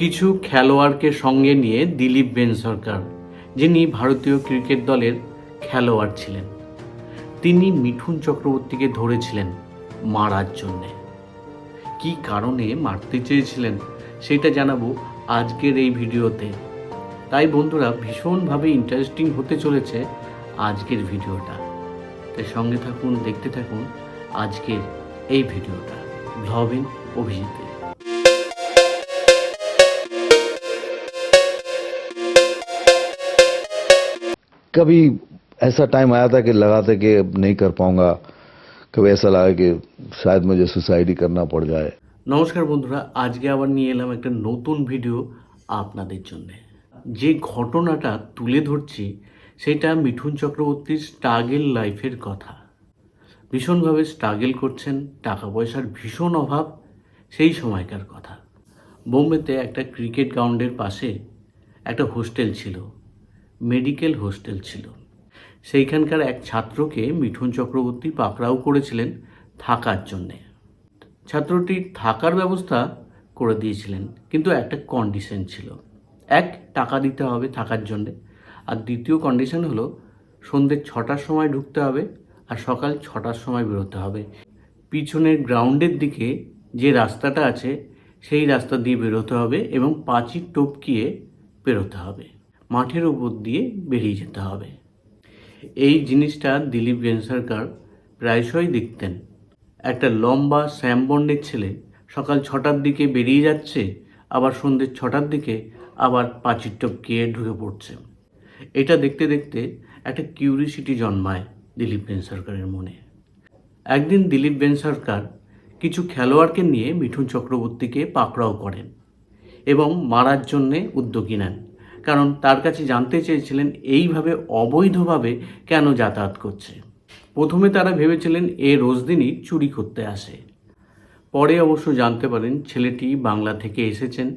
কিছু খেলোয়াড়কে সঙ্গে নিয়ে দিলীপ বেন সরকার, যিনি ভারতীয় ক্রিকেট দলের খেলোয়াড় ছিলেন। তিনি মিঠুন চক্রবর্তীকে ধরেছিলেন মারার জন্যে। কি কারণে মারতে চেয়েছিলেন, সেটা জানাব আজকের এই ভিডিওতে। তাই বন্ধুরা, ভীষণভাবে ইন্টারেস্টিং হতে চলেছে আজকের ভিডিওটা। তাই সঙ্গে থাকুন, দেখতে থাকুন আজকের এই ভিডিওটা। ভ্লবিন অভিজিতে कभी ऐसा टाइम आया था कि लगा था कि अब नहीं कर पाऊंगा कभी ऐसा लगा कि शायद मुझे सुसाइड ही करना पड़ जाए নমস্কার বন্ধুরা আজকে আবার নিয়ে এলাম একটা নতুন ভিডিও আপনাদের জন্য যে ঘটনাটা তুলে ধরছি সেটা মিঠুন চক্রবর্তীর স্ট্রাগেল লাইফের কথা ভীষণভাবে স্ট্রাগেল করছেন টাকা পয়সার ভীষণ অভাব সেই সময়কার কথা বোম্বেতে একটা ক্রিকেট গ্রাউন্ডের পাশে একটা হোস্টেল ছিল মেডিকেল হোস্টেল ছিল। সেইখানকার এক ছাত্রকে মিঠুন চক্রবর্তী পাকড়াও করেছিলেন থাকার জন্যে। ছাত্রটি থাকার ব্যবস্থা করে দিয়েছিলেন, কিন্তু একটা কন্ডিশন ছিল। এক, টাকা দিতে হবে থাকার জন্যে। আর দ্বিতীয় কন্ডিশন হলো, সন্ধ্যে ছটার সময় ঢুকতে হবে আর সকাল ছটার সময় বেরোতে হবে। পিছনের গ্রাউন্ডের দিকে যে রাস্তাটা আছে, সেই রাস্তা দিয়ে বেরোতে হবে এবং পাঁচির টপকিয়ে বেরোতে হবে। মাঠের উপর দিয়ে বেরিয়ে যেতে হবে। এই জিনিসটা দিলীপ বেন সরকার প্রায়শই দেখতেন। একটা লম্বা শ্যামবর্ণের ছেলে সকাল ছটার দিকে বেরিয়ে যাচ্ছে, আবার সন্ধ্যে ছটার দিকে আবার পাঁচির টপকিয়ে ঢুকে পড়ছে। এটা দেখতে দেখতে একটা কিউরিসিটি জন্মায় দিলীপ বেন সরকারের মনে। একদিন দিলীপ বেন সরকার কিছু খেলোয়াড়কে নিয়ে মিঠুন চক্রবর্তীকে পাকড়াও করেন এবং মারার জন্যে উদ্যোগী নেন। কারণ তার কাছে জানতে চেয়েছিলেন এইভাবে অবৈধভাবে কেন যাতায়াত করছে। প্রথমে তারা ভেবেছিলেন এ রোজ দিনই চুরি করতে আসে। পরে অবশ্য জানতে পারেন ছেলেটি বাংলা থেকে এসেছেন।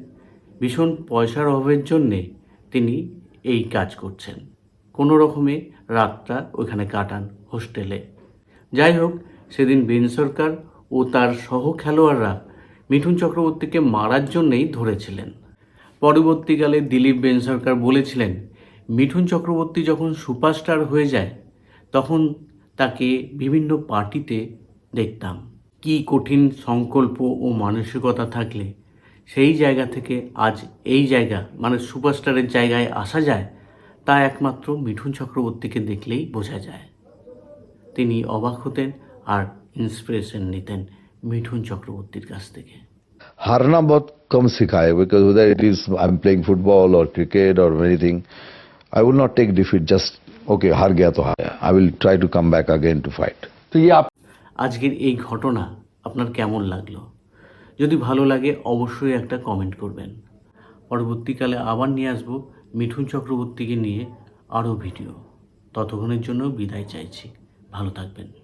ভীষণ পয়সার অভাবের জন্যে তিনি এই কাজ করছেন। কোনো রকমে রাতটা ওইখানে কাটান হোস্টেলে। যাই হোক, সেদিন বেন সরকার ও তার সহ খেলোয়াড়রা মিঠুন চক্রবর্তীকে মারার জন্যেই ধরেছিলেন। পরবর্তীকালে দিলীপ বেন সরকার বলেছিলেন, মিঠুন চক্রবর্তী যখন সুপারস্টার হয়ে যায়, তখন তাকে বিভিন্ন পার্টিতে দেখতাম। কি কঠিন সংকল্প ও মানসিকতা থাকলে সেই জায়গা থেকে আজ এই জায়গা মানে সুপারস্টারের জায়গায় আসা যায়, তা একমাত্র মিঠুন চক্রবর্তীকে দেখলেই বোঝা যায়। তিনি অবাক হতেন আর ইন্সপিরেশন নিতেন মিঠুন চক্রবর্তীর কাছ থেকে। হারনাবধ come sikhaye because whether it is I'm playing football or cricket or anything, I will not take defeat. Just okay, har gaya to har. I will try to come back again to fight. তো এই আজকের এই ঘটনা আপনার কেমন লাগল যদি ভালো লাগে অবশ্যই একটা কমেন্ট করবেন পরবর্তীকালে আবার নিয়ে আসব মিঠুন চক্রবর্তীকে নিয়ে আরও ভিডিও ততক্ষণের জন্য বিদায় চাইছি ভালো থাকবেন